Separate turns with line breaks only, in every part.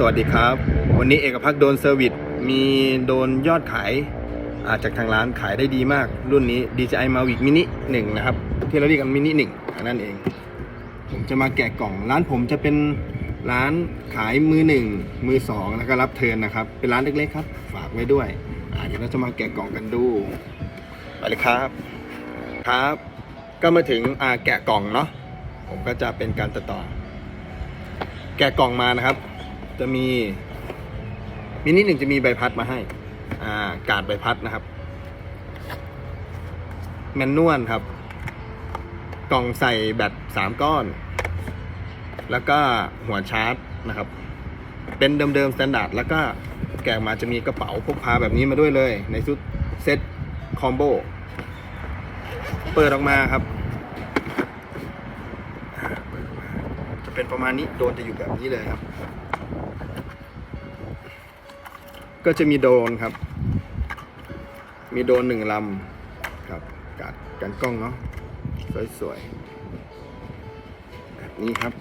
สวัสดีครับ วันนี้เอกพักโดนเซอร์วิสมีโดนยอดขายอาจากทางร้านขายได้ดีมาก รุ่นนี้ DJI Mavic Mini 1 นะครับ ที่เราเรียกกัน Mini 1นนั่นเอง ผมจะมาแกะกล่อง ร้านผมจะเป็นร้านขายมือหนึ่งมือสองแล้วก็รับเทิร์นนะครับ เป็นร้านเล็กๆครับ ฝากไว้ด้วยเดี๋ยวเราจะมาแกะกล่องกันดูไปเลยครับครับ ก็มาถึงแกะกล่องเนาะผมก็จะเป็นการตัดต่อ แกะกล่องมานะครับ จะมีมินิหนึ่งจะมีใบพัดมาให้ อ่า การดใบพัดนะครับ แมนนวลครับ กล่องใส่แบตสามก้อน แล้วก็หัวชาร์จนะครับ เป็นเดิมๆสแตนดาร์ดแล้วก็แกะมาจะมีกระเป๋าพกพาแบบนี้มาด้วยเลย ในชุดเซ็ตคอมโบเปิดออกมาครับ จะเป็นประมาณนี้โดนจะอยู่แบบนี้เลยครับ ก็จะมีโดนครับ มีโดนหนึ่งลำครับกัดกันกล้องเนาะสวยๆแบบนี้ครับ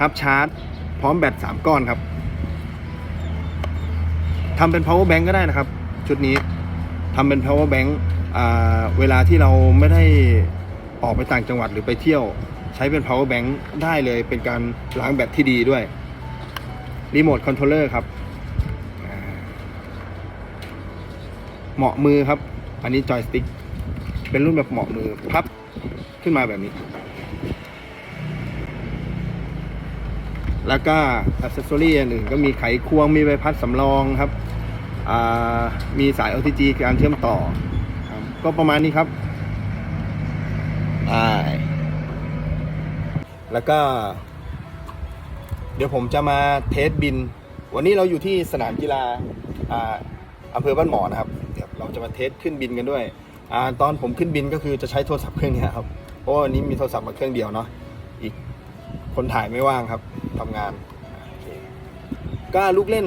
ฮับชาร์จ พร้อมแบตสามก้อนครับทำเป็น power bank ก็ได้นะครับ ชุดนี้ทำเป็น power bank อ่าเวลาที่เราไม่ได้ออกไปต่างจังหวัดหรือไปเที่ยว ใช้เป็น power bank ได้เลยเป็นการล้างแบตที่ดีด้วย รีโมทคอนโทรลเลอร์ครับ เหมาะมือครับ อันนี้จอยสติ๊ก เป็นรุ่นแบบเหมาะมือพับขึ้นมาแบบนี้ แล้วก็อัซเซอรี่อื่นก็มีไขควง มีใบพัดสำรองครับอ่ามีสาย OTG การเชื่อมต่อ ก็ประมาณนี้ครับอ่าแล้วก็ เดี๋ยวผมจะมาเทสบิน วันนี้เราอยู่ที่สนามกีฬาอ่าอำเภอบ้านหมอนะครับเดี๋ยวเราจะมาเทสขึ้นบินกันด้วยอาตอนผมขึ้นบินก็คือจะใช้โทรศัพท์เครื่องนี้ครับเพราะวันนี้มีโทรศัพท์มาเครื่องเดียวเนาะอีกคนถ่ายไม่ว่างครับทำงานก็ลูกเล่น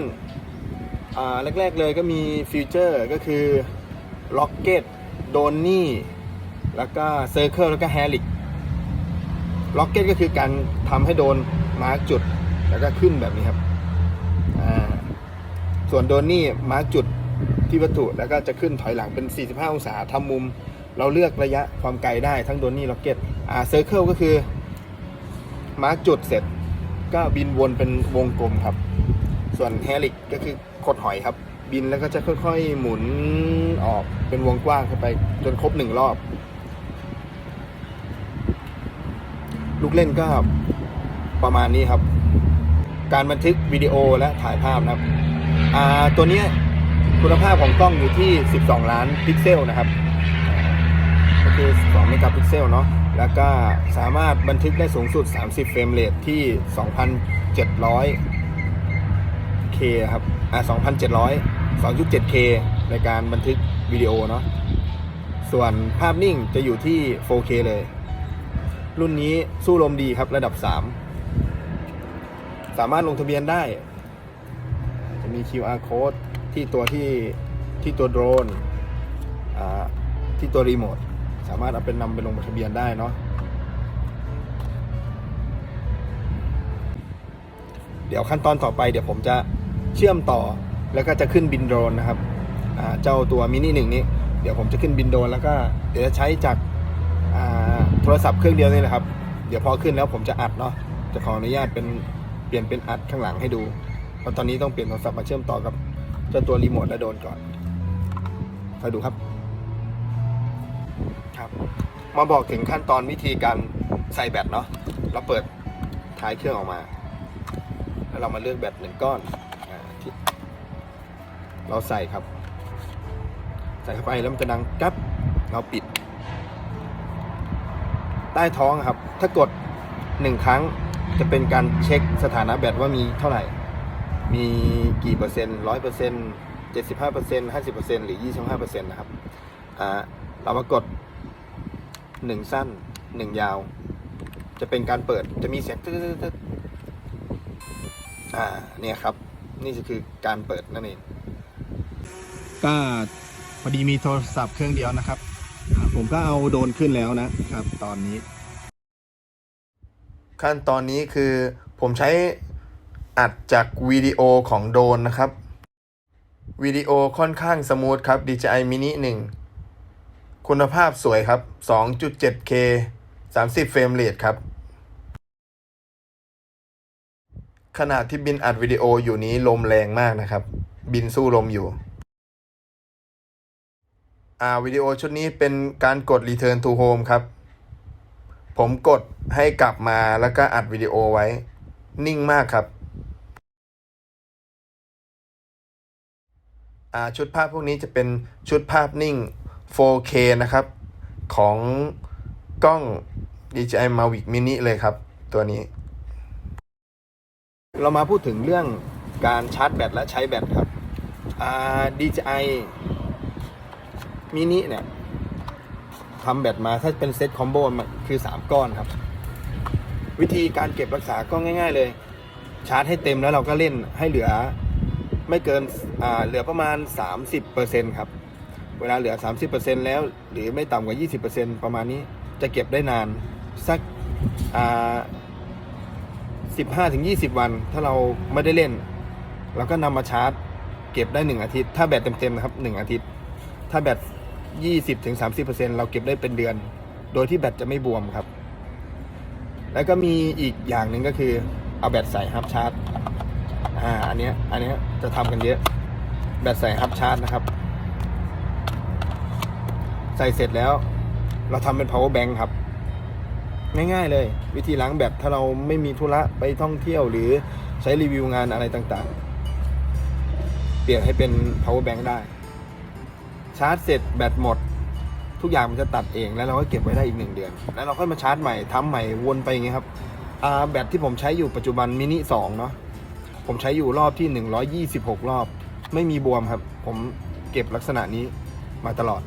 อ่าแรก ๆ เลยก็มีฟิวเจอร์ก็คือล็อกเก็ตโดนนี่แล้วก็เซอร์เคิลแล้วก็แฮลิกล็อกเก็ตก็คือการทำให้โดนมาร์กจุด แล้วก็ขึ้นแบบนี้ครับ ส่วนโดนนี่มาร์กจุดที่วัตถุแล้วก็จะขึ้นถอยหลังเป็น 45 องศาทำมุม เราเลือกระยะความไกลได้ทั้งโดนนี่ล็อกเก็ตอ่าเซอร์เคิลก็คือมาร์กจุดเสร็จก็บินวนเป็นวงกลมครับ ส่วนแฮลิกก็คือขดหอยครับ บินแล้วก็จะค่อยๆหมุนออกเป็นวงกว้างขึ้นไป จนครบหนึ่งรอบ ลูกเล่นก็ประมาณนี้ครับ การบันทึกวิดีโอและถ่ายภาพนะครับตัวนี้คุณภาพของกล้องอยู่ที่ 12 ล้านพิกเซลนะครับก็คือ2เมกะพิกเซลเนาะแล้วก็สามารถบันทึกได้สูงสุด 30 เฟรมเรทที่ 2,700 K ครับอ่า2,700 2.7K ในการบันทึกวิดีโอเนาะส่วนภาพนิ่งจะอยู่ที่ 4K เลย รุ่นนี้สู้ลมดีครับระดับ 3 สามารถลงทะเบียนได้ จะมี QR code ที่ตัวที่ที่ตัวโดรนที่ตัวรีโมทสามารถเอาเป็นนำไปลงทะเบียนได้เนาะเดี๋ยวขั้นตอนต่อไปเดี๋ยวผมจะเชื่อมต่อแล้วก็จะขึ้นบินโดรนนะครับเจ้าตัวมินิหนึ่งนี้ เดี๋ยวผมจะขึ้นบินโดรนแล้วก็เดี๋ยวจะใช้จากโทรศัพท์เครื่องเดียวนี่แหละครับ เดี๋ยวพอขึ้นแล้วผมจะอัดเนาะจะขออนุญาตเป็น เปลี่ยนเป็นอัดข้างหลังให้ดูเพราะตอนนี้ต้องเปลี่ยนโทรศัพท์มาเชื่อมต่อกับเจ้าตัวรีโมทและโดรนก่อนคอยดูครับ ครับ มาบอกถึงขั้นตอนวิธีการใส่แบตเนาะเราเปิดท้ายเครื่องออกมา แล้วเรามาเลือกแบตหนึ่งก้อนอที่เราใส่ครับ ใส่เข้าไปแล้วมันจะดังกั๊บเราปิด ใต้ท้องครับ ถ้ากดหนึ่งครั้ง จะเป็นการเช็คสถานะแบตว่ามีเท่าไหร่ มีกี่เปอร์เซ็นต์ร้อยเปอร์เซ็นต์เจ็ดสิบห้าเปอร์เซ็นต์ห้าสิบเปอร์เซ็นต์หรือยี่สิบห้าเปอร์เซ็นต์นะครับอ่าเรามากดหนึ่งสั้นหนึ่งยาว จะเป็นการเปิดจะมีเสียงตึ๊ดตึ๊ดตึ๊ดอ่าเนี่ยครับ นี่จะคือการเปิดนั่นเองก็พอดีมีโทรศัพท์เครื่องเดียวนะครับ ผมก็เอาโดนขึ้นแล้วนะครับ ตอนนี้ ขั้นตอนนี้คือผมใช้อัดจากวิดีโอของโดนนะครับวิดีโอค่อนข้างสมูทครับ DJI Mini 1 คุณภาพสวยครับ 2.7K 30 เฟรมเรทครับ ขณะที่บินอัดวิดีโออยู่นี้ลมแรงมากนะครับ บินสู้ลมอยู่ อ่าวิดีโอชุดนี้เป็นการกด Return to Home ครับ ผมกดให้กลับมาแล้วก็อัดวิดีโอไว้ นิ่งมากครับชุดภาพพวกนี้จะเป็นชุดภาพนิ่ง 4K นะครับ ของกล้อง DJI Mavic Mini เลยครับ ตัวนี้ เรามาพูดถึงเรื่องการชาร์จแบตและใช้แบตครับ DJI Mini เนี่ย ทำแบตมาถ้าเป็นเซตคอมโบมันคือ 3 ก้อนครับ วิธีการเก็บรักษาก็ง่าย ๆ เลย ชาร์จให้เต็มแล้วเราก็เล่นให้เหลือไม่เกินอ่าเหลือประมาณ 30%ครับ เวลาเหลือ 30%แล้วหรือไม่ต่ำกว่า 20%ประมาณนี้จะเก็บได้นานสักอ่า15ถึง20 วัน ถ้าเราไม่ได้เล่นเราก็นำมาชาร์จ เก็บได้ 1 อาทิตย์ ถ้าแบตเต็มๆนะครับ 1 อาทิตย์ ถ้าแบต 20ถึง30%เราเก็บได้เป็นเดือน โดยที่แบตจะไม่บวมครับ แล้วก็มีอีกอย่างหนึ่งก็คือเอาแบตใส่ฮับชาร์จอ่าอันเนี้ยอันเนี้ยจะทำกันเยอะ แบตใส่ฮับชาร์จนะครับ ใส่เสร็จแล้ว เราทำเป็น power bank ครับง่ายๆเลย วิธีล้างแบตถ้าเราไม่มีธุระไปท่องเที่ยวหรือใช้รีวิวงานอะไรต่างๆ เปลี่ยนให้เป็น power bank ได้ ชาร์จเสร็จแบตหมด ทุกอย่างมันจะตัดเองแล้วเราก็เก็บไว้ได้อีกหนึ่งเดือน แล้วเราค่อยมาชาร์จใหม่ทำใหม่วนไปอย่างเงี้ยครับอาแบตที่ผมใช้อยู่ปัจจุบันมินิสองเนาะผมใช้อยู่รอบที่ 126 รอบ ไม่มีบวมครับ ผมเก็บลักษณะนี้มาตลอด